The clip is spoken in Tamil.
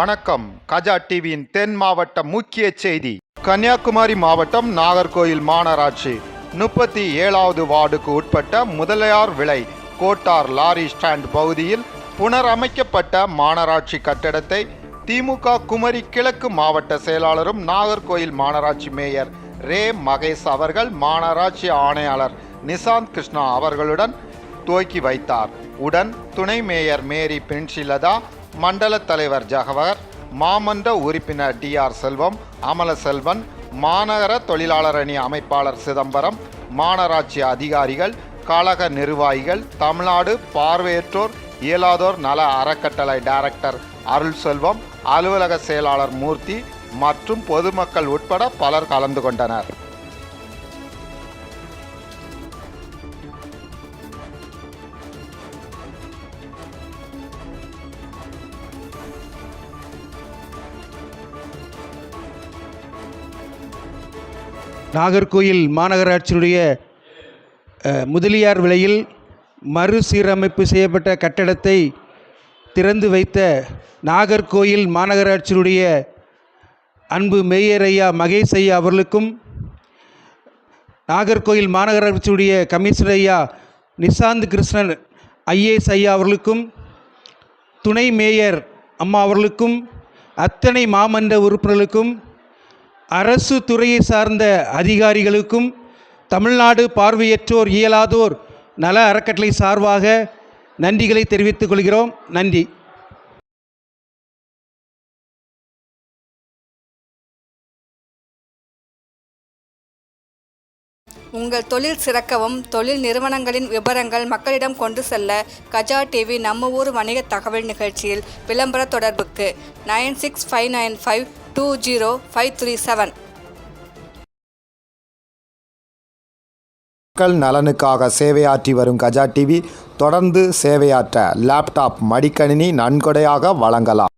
வணக்கம். கஜா டிவியின் தென் மாவட்ட முக்கிய செய்தி. கன்னியாகுமரி மாவட்டம் நாகர்கோயில் மாநகராட்சி. முப்பத்தி ஏழாவது வார்டுக்கு உட்பட்ட முதலியார் விலை கோட்டார் லாரி ஸ்டாண்ட் பகுதியில் புனரமைக்கப்பட்ட மாநகராட்சி கட்டடத்தை திமுக குமரி கிழக்கு மாவட்ட செயலாளரும் நாகர்கோயில் மாநகராட்சி மேயர் ரே மகேஷ் அவர்கள் மாநகராட்சி ஆணையாளர் நிசாந்த் கிருஷ்ணா அவர்களுடன் துவக்கி வைத்தார். உடன் துணை மேயர் மேரி பென்சிலதா மண்டல தலைவர் ஜகவர் மாமன்ற உறுப்பினர் டி ஆர் செல்வம் அமலசெல்வன் மாநகர தொழிலாளர் அணி அமைப்பாளர் சிதம்பரம் மாநகராட்சி அதிகாரிகள் கழக நிர்வாகிகள் தமிழ்நாடு பார்வையற்றோர் இயலாதோர் நல அறக்கட்டளை டைரக்டர் அருள் செல்வம் அலுவலக செயலாளர் மூர்த்தி மற்றும் பொதுமக்கள் உட்பட பலர் கலந்து கொண்டனர். நாகர்கோயில் மாநகராட்சியினுடைய முதலியார் விலையில் மறுசீரமைப்பு செய்யப்பட்ட கட்டடத்தை திறந்து வைத்த நாகர்கோயில் மாநகராட்சியினுடைய அன்பு மேயர் ஐயா மகேஷ் ஐயா அவர்களுக்கும் நாகர்கோயில் மாநகராட்சியுடைய கமிஷனர் ஐயா நிசாந்த் கிருஷ்ணன் ஐஏஎஸ் ஐயா அவர்களுக்கும் துணை மேயர் அம்மா அவர்களுக்கும் அத்தனை மாமன்ற உறுப்பினர்களுக்கும் அரசு துறையை சார்ந்த அதிகாரிகளுக்கும் தமிழ்நாடு பார்வையற்றோர் இயலாதோர் நல அறக்கட்டளை சார்பாக நன்றிகளை தெரிவித்துக் கொள்கிறோம். நன்றி. உங்கள் தொழில் சிறக்கவும் தொழில் நிறுவனங்களின் விவரங்கள் மக்களிடம் கொண்டு செல்ல கஜா டிவி நம்ம ஊர் வணிக தகவல் நிகழ்ச்சியில் விளம்பர தொடர்புக்கு nine six five nine five two zero five three seven மக்கள் நலனுக்காக சேவையாற்றி வரும் கஜா டிவி தொடர்ந்து சேவையாற்ற லேப்டாப் மடிக்கணினி நன்கொடையாக வழங்கலாம்.